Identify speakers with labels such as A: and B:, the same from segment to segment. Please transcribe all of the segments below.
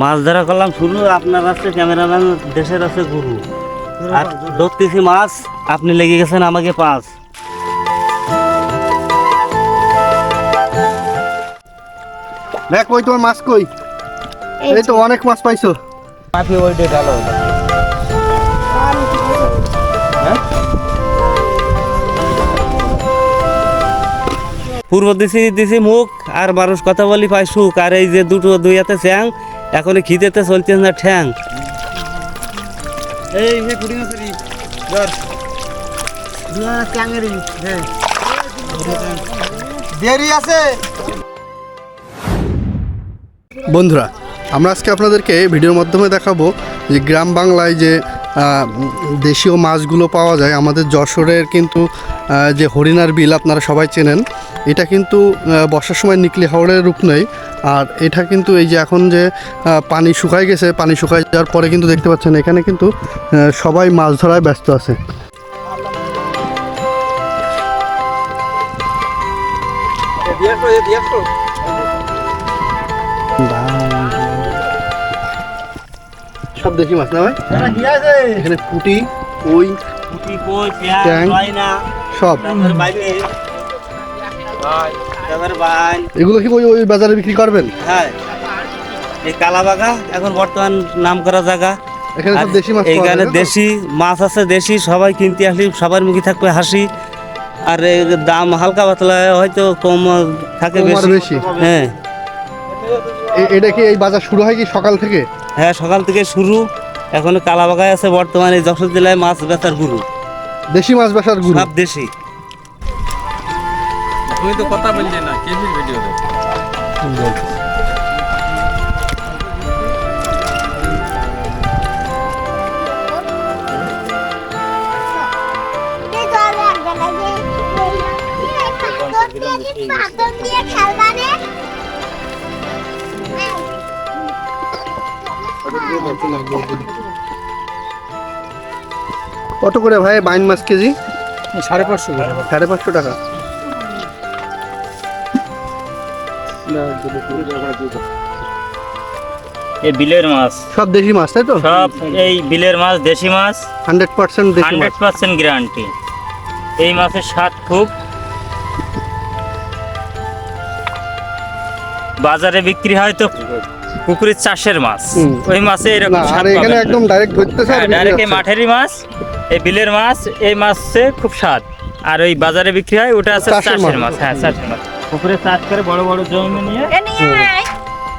A: মাছ ধরা করলাম শুরু আপনার আছে ক্যামেরাম্যান দেশের আছে গুরু। আর ধরতেছি মাছ আপনি লেগে গেছেন আমাকে পাঁচ।
B: দেখ ওই তোমার মাছ কই? এই তো অনেক মাছ পাইছো।
A: আপনি ওইটা ঢালো পূর্ব দিছি দিছি মুখ আর মানুষ কথা বলি পাই সুখ। আর এই যে দুটো দুই হাতে চ্যাং এখন খিদেতে চলছে না ঠ্যাং।
B: এই হে কুড়ি মাছেরই ধর। দেরি আছে। বন্ধুরা আমরা আজকে আপনাদেরকে ভিডিওর মাধ্যমে দেখাবো যে গ্রাম বাংলায় যে দেশীয় মাছগুলো পাওয়া যায়, আমাদের যশোরের কিন্তু যে হরিণার বিল আপনারা সবাই চেনেন, এটা কিন্তু বর্ষার সময় নিকলি হাওড়ের রূপ নেই আর এটা কিন্তু এই যে এখন যে পানি শুকায় গেছে, পানি শুকায় যাওয়ার পরে কিন্তু দেখতে পাচ্ছেন, এখানে কিন্তু সবাই মাছ ধরায় ব্যস্ত আছে। সব দেশি মাছ না ভাই? এখানে পুটি ওই
A: পুঁটি কই
B: ট্যাং। সব। এগুলো কি ওই ওই বাজারে বিক্রি করবেন?
A: হ্যাঁ। এই কালাবাগা এখন বর্তমান নাম করা জায়গা।
B: এখানে সব দেশি মাছ তো?
A: দেশি মাছ আছে দেশি সবাই কিনতে আসি সবার মুখে থাকবে হাসি। আর দাম হালকা পাতলা হয়তো কম থাকে বেশি। হ্যাঁ।
B: এটা কি এই বাজার শুরু হয় কি সকাল থেকে?
A: হ্যাঁ সকাল থেকে শুরু। এখন কালাবাগায় আছে বর্তমানে যশোর জেলায় মাছ বেচার গুরু।
B: দেশি মাছ বেচার গুরু?
A: সব দেশি।
C: তুমি তো কথা বললে না কেবির ভিডিও
B: কত করে ভাই বাইন মাছ কেজি?
C: সাড়ে পাঁচশো
B: সাড়ে পাঁচশো টাকা।
D: এই বিলের মাছ।
B: সব দেশি মাছ তাই তো?
D: সব এই বিলের মাছ দেশি মাছ।
B: Hundred percent
D: hundred percent guarantee. এই মাছের স্বাদ খুব। বাজারে বিক্রি হয় তো পুকুরের চাষের মাছ। ওই মাছে এরকম
B: আর এখানে একদম ডাইরেক্ট ধরতেছে আর
D: হ্যাঁ,
B: বিক্রি
D: ডাইরেক্ট এই মাঠেরই মাছ এই বিলের মাছ এই মাছে খুব স্বাদ। আর ওই বাজারে বিক্রি হয় ওটা আছে
B: চাষের মাছ।
D: হ্যাঁ চাষের মাছ। পুকুরে চাষ করে বড় বড় জমি নিয়ে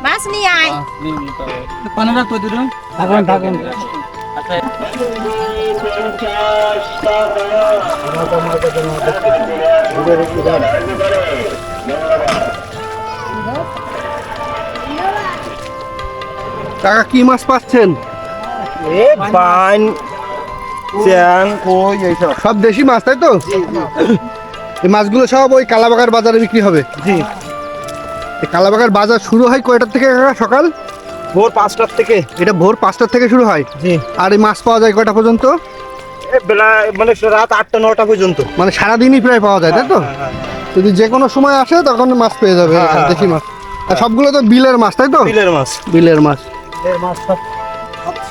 E: মাছ নিয়ে আয়।
C: পানাটা কই দিল।
A: থাকুন থাকুন।
B: কাকা কি মাছ পাচ্ছেন?
F: বাইন চ্যাং কই এইসব?
B: সব দেশি মাছ তাই তো? এই মাছগুলো সব ওই কালাবাগার বাজারে বিক্রি হবে?
F: জি।
B: কালাবাগার বাজার শুরু হয় কয়টার থেকে কাকা সকাল?
F: ভোর পাঁচটার থেকে।
B: এটা ভোর পাঁচটার থেকে শুরু হয়?
F: জি।
B: আর এই মাছ পাওয়া যায় কয়টা পর্যন্ত?
F: বেলা মানে রাত আটটা নটা পর্যন্ত।
B: মানে সারাদিনই প্রায় পাওয়া যায় তাই তো? যদি যে কোনো সময় আসে তখন মাছ পেয়ে যাবে
F: হ্যাঁ, হ্যাঁ,
B: দেশি মাছ। আর সবগুলো তো বিলের মাছ তাই তো?
F: বিলের মাছ।
B: বিলের মাছ।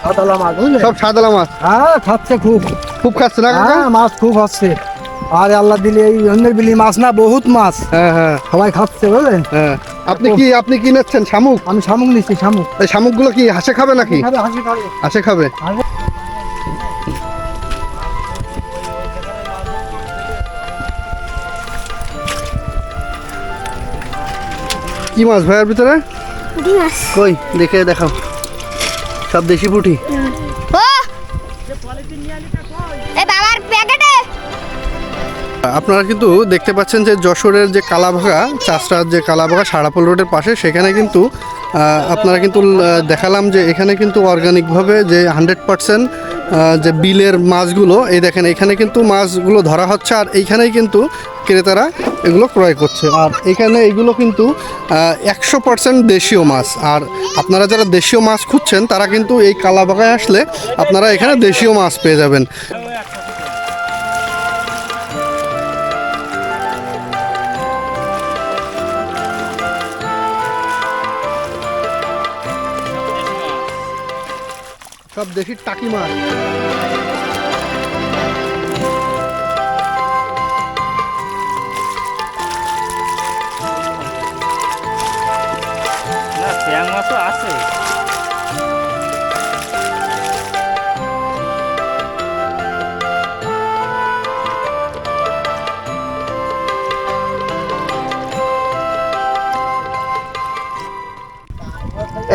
F: সাদালা মাছ বুঝলে?
B: সব সাদালা মাছ?
G: হ্যাঁ খাচ্ছে খুব।
B: খুব খাচ্ছে না
G: হ্যাঁ মাছ খুব হচ্ছে। আর আল্লাহ দিলে এই অন্যের বিলি মাছ না বহুত মাছ।
B: হ্যাঁ হ্যাঁ।
G: সবাই খাচ্ছে বুঝলেন?
B: হ্যাঁ। আপনি কি আপনি কি নিচ্ছেন শামুক?
G: আমি শামুক নিচ্ছি শামুক।
B: এই শামুকগুলো কি হাসে খাবে নাকি?
G: খাবে হাসি খাবে।
B: হাসে খাবে? কি মাছ ভাইয়ের ভিতরে? কই দেখে দেখাও। সব দেশি পুঁটি।
E: ও! এ বাবার প্যাকেটে!
B: আপনারা কিন্তু দেখতে পাচ্ছেন যে যশোরের যে কালাভাগা চাষরার যে কালাভাগা সারাপোল রোডের পাশে সেখানে কিন্তু আপনারা কিন্তু দেখালাম যে এখানে কিন্তু অর্গানিকভাবে যে হান্ড্রেড পার্সেন্ট যে বিলের মাছগুলো, এই দেখেন, এখানে কিন্তু মাছগুলো ধরা হচ্ছে আর এইখানেই কিন্তু ক্রেতারা এগুলো ক্রয় করছে। আর এখানে এগুলো কিন্তু একশো পার্সেন্ট দেশীয় মাছ। আর আপনারা যারা দেশীয় মাছ খুঁজছেন, তারা কিন্তু এই কালাবাগায় আসলে আপনারা এখানে দেশীয় মাছ পেয়ে যাবেন। সব দেশি টাকি মাছ।
D: না ট্যাং মাছও আছে।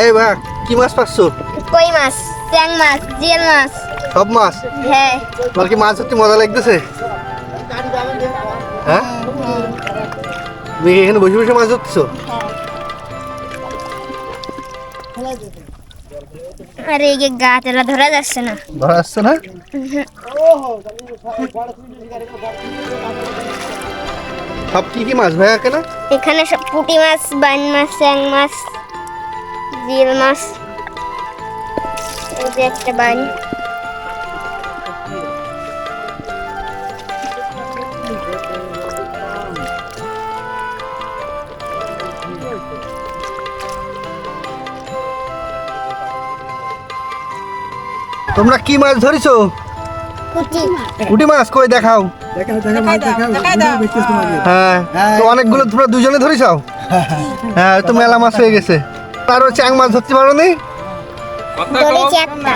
B: এই ভাই কি মাছ পাচ্ছ?
E: কই মাছ? চ্যাং মাছ জিয়াল মাছ।
B: সব মাছ?
E: হ্যাঁ।
B: তোমার কি মাছ ধরতে মজা লাগতেছে? হ্যাঁ? তুমি এখানে বসে বসে মাছ ধরতেছো?
E: আরে এই যে গাছটা ধরা যাচ্ছে না।
B: ধরা আসছে না? সব কি কি মাছ ভাইয়া কেনা
E: এখানে সব পুঁটি মাছ বাইন মাছ চ্যাং মাছ জিয়াল মাছ। যে একটা
B: তোমরা কি মাছ ধরেছো?
E: পুঁটি
B: পুঁটি মাছ কই দেখাও।
G: তোমাকে
B: হ্যাঁ তো অনেকগুলো তোমরা দুজনে ধরেছো? হ্যাঁ তো মেলা মাছ হয়ে গেছে। তারও চ্যাং মাছ ধরতে পারো নি?
E: ধরেছি একটা।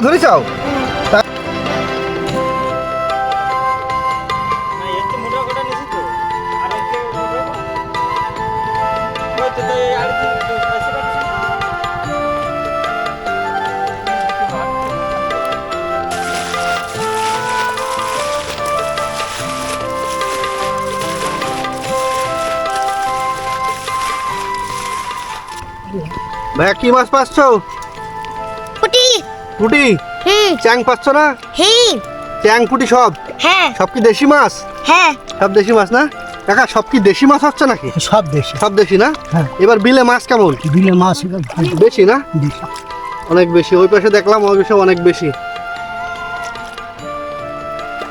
B: ধরেছাও
D: পাইছে পাইছে
B: ভাইয়া কি মাছ পাচ্ছ?
E: পুঁটি হুম।
B: চ্যাং পাচ্ছ না?
E: হুম।
B: চ্যাং পুঁটি সব?
E: হ্যাঁ।
B: সব কি দেশি মাছ?
E: হ্যাঁ।
B: সব দেশি মাছ না? কাকা সব কি দেশি মাছ হচ্ছে নাকি?
G: সব দেশে।
B: সব দেশি না?
G: হ্যাঁ।
B: এবার বিলে মাছ কেমন?
G: বিলের মাছ
B: বেশি না? অনেক বেশি। ওই পাশে দেখলাম ওই পাশে অনেক বেশি।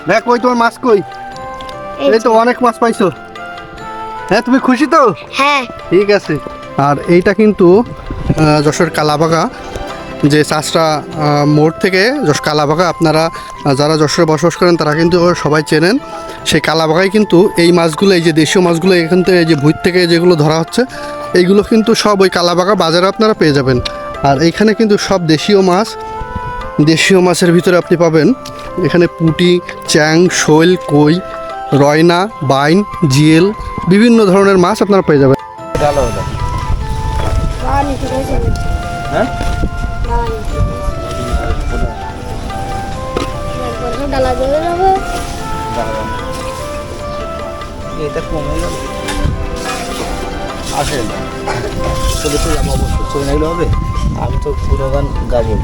B: দেখ ওই তোমার মাছ কই?
E: এই
B: তো অনেক মাছ পাইছো। হ্যাঁ তুমি খুশি তো?
E: হ্যাঁ।
B: ঠিক আছে। আর এইটা কিন্তু যশোর কালাবাগা। যে চাষটা মোড় থেকে যশ কালাবাগা আপনারা যারা যশোরে বসবাস করেন তারা কিন্তু সবাই চেনেন। সেই কালাবাগায় কিন্তু এই মাছগুলো এই যে দেশীয় মাছগুলো এখান থেকে এই যে ভুঁই থেকে যেগুলো ধরা হচ্ছে এইগুলো কিন্তু সব ওই কালাবাগা বাজারে আপনারা পেয়ে যাবেন। আর এইখানে কিন্তু সব দেশীয় মাছ দেশীয় মাছের ভিতরে আপনি পাবেন। এখানে পুঁটি চ্যাং শৈল কই রয়না বাইন জিয়েল বিভিন্ন ধরনের মাছ আপনারা পেয়ে যাবেন।
E: ডালা জলে যাবে
F: এটা কমে গেল চলে তো যাব অবশ্যই চলে হবে। আমি তো পুরো গান গাবো।